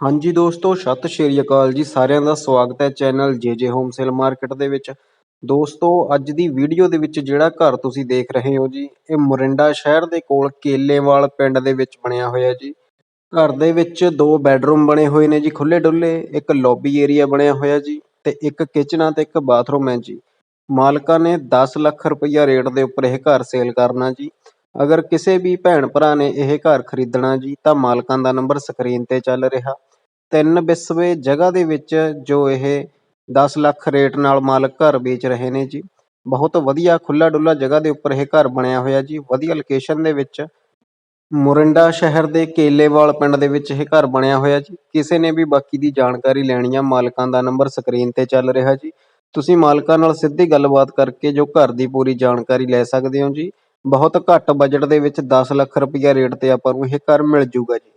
ਹਾਂਜੀ ਦੋਸਤੋ, ਸਤਿ ਸ਼੍ਰੀ ਅਕਾਲ ਜੀ ਸਾਰਿਆਂ ਦਾ। ਸਵਾਗਤ ਹੈ channel JJ home sale market ਦੇ ਵਿੱਚ। ਦੋਸਤੋ, ਅੱਜ ਦੀ ਵੀਡੀਓ ਦੇ ਵਿੱਚ ਜਿਹੜਾ ਘਰ ਤੁਸੀਂ ਦੇਖ ਰਹੇ ਹੋ ਜੀ, ਇਹ ਮੋਰਿੰਡਾ ਸ਼ਹਿਰ ਦੇ ਕੋਲ ਕੇਲੇਵਾਲ ਪਿੰਡ ਦੇ ਵਿੱਚ ਬਣਿਆ ਹੋਇਆ ਜੀ। ਘਰ ਦੇ ਵਿੱਚ ਦੋ ਬੈੱਡਰੂਮ ਬਣੇ ਹੋਏ ਨੇ ਜੀ ਖੁੱਲੇ ਡੁੱਲੇ ਇੱਕ ਲੌਬੀ ਏਰੀਆ ਬਣਿਆ ਹੋਇਆ ਜੀ ਤੇ ਇੱਕ ਕਿਚਨ ਆ ਤੇ ਇੱਕ ਬਾਥਰੂਮ ਹੈ ਜੀ। ਮਾਲਕਾਂ ਨੇ 10 ਲੱਖ ਰੁਪਈਆ ਰੇਟ ਦੇ ਉੱਪਰ ਇਹ ਘਰ ਸੇਲ ਕਰਨਾ ਜੀ। ਅਗਰ ਕਿਸੇ ਵੀ ਭੈਣ ਭਰਾ ਨੇ ਇਹ ਘਰ ਖਰੀਦਣਾ ਜੀ, ਤਾਂ ਮਾਲਕਾਂ ਦਾ ਨੰਬਰ ਸਕਰੀਨ ਤੇ ਚੱਲ ਰਿਹਾ। ਤਿੰਨ ਵਿਸਵੇ ਜਗ੍ਹਾ ਦੇ ਵਿੱਚ ਜੋ ਇਹ 10 ਲੱਖ ਰੇਟ ਨਾਲ ਮਾਲਕ ਘਰ ਵੇਚ ਰਹੇ ਨੇ ਜੀ। ਬਹੁਤ ਵਧੀਆ ਖੁੱਲਾ ਡੁੱਲਾ ਜਗ੍ਹਾ ਦੇ ਉੱਪਰ ਇਹ ਘਰ ਬਣਿਆ ਹੋਇਆ ਜੀ। ਵਧੀਆ ਲੋਕੇਸ਼ਨ ਦੇ ਵਿੱਚ ਮੋਰਿੰਡਾ ਸ਼ਹਿਰ ਦੇ ਕੇਲੇਵਾਲ ਪਿੰਡ ਦੇ ਵਿੱਚ ਇਹ ਘਰ ਬਣਿਆ ਹੋਇਆ ਜੀ। ਕਿਸੇ ਨੇ ਵੀ ਬਾਕੀ ਦੀ ਜਾਣਕਾਰੀ ਲੈਣੀ ਆ, ਮਾਲਕਾਂ ਦਾ ਨੰਬਰ ਸਕਰੀਨ ਤੇ ਚੱਲ ਰਿਹਾ ਜੀ। ਤੁਸੀਂ ਮਾਲਕਾਂ ਨਾਲ ਸਿੱਧੀ ਗੱਲਬਾਤ ਕਰਕੇ ਜੋ ਘਰ ਦੀ ਪੂਰੀ ਜਾਣਕਾਰੀ ਲੈ ਸਕਦੇ ਹੋ ਜੀ। ਬਹੁਤ ਘੱਟ ਬਜਟ ਦੇ ਵਿੱਚ 10 ਲੱਖ ਰੁਪਈਆ ਰੇਟ ਤੇ ਆਪਾਂ ਨੂੰ ਇਹ ਘਰ ਮਿਲ ਜੂਗਾ ਜੀ।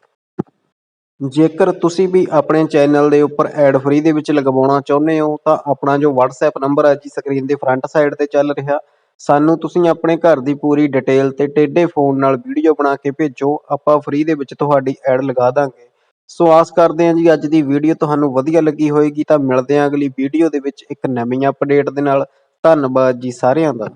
ਜੇਕਰ ਤੁਸੀਂ ਵੀ ਆਪਣੇ ਚੈਨਲ ਦੇ ਉੱਪਰ ਐਡ ਫ੍ਰੀ ਦੇ ਵਿੱਚ ਲਗਵਾਉਣਾ ਚਾਹੁੰਦੇ ਹੋ, ਤਾਂ ਆਪਣਾ ਜੋ WhatsApp ਨੰਬਰ ਹੈ ਜੀ, ਸਕਰੀਨ ਦੇ ਫਰੰਟ ਸਾਈਡ ਤੇ ਚੱਲ ਰਿਹਾ, ਸਾਨੂੰ ਤੁਸੀਂ ਆਪਣੇ ਘਰ ਦੀ ਪੂਰੀ ਡਿਟੇਲ ਤੇ ਟੇਢੇ ਫੋਨ ਨਾਲ ਵੀਡੀਓ ਬਣਾ ਕੇ ਭੇਜੋ, ਆਪਾਂ ਫ੍ਰੀ ਦੇ ਵਿੱਚ ਤੁਹਾਡੀ ਐਡ ਲਗਾ ਦਾਂਗੇ। ਸੋ ਆਸ ਕਰਦੇ ਹਾਂ ਜੀ, ਅੱਜ ਦੀ ਵੀਡੀਓ ਤੁਹਾਨੂੰ ਵਧੀਆ ਲੱਗੀ ਹੋਏਗੀ, ਤਾਂ ਮਿਲਦੇ ਹਾਂ ਅਗਲੀ ਵੀਡੀਓ ਦੇ ਵਿੱਚ ਇੱਕ ਨਵੀਂ ਅਪਡੇਟ ਦੇ ਨਾਲ। ਧੰਨਵਾਦ ਜੀ ਸਾਰਿਆਂ ਦਾ।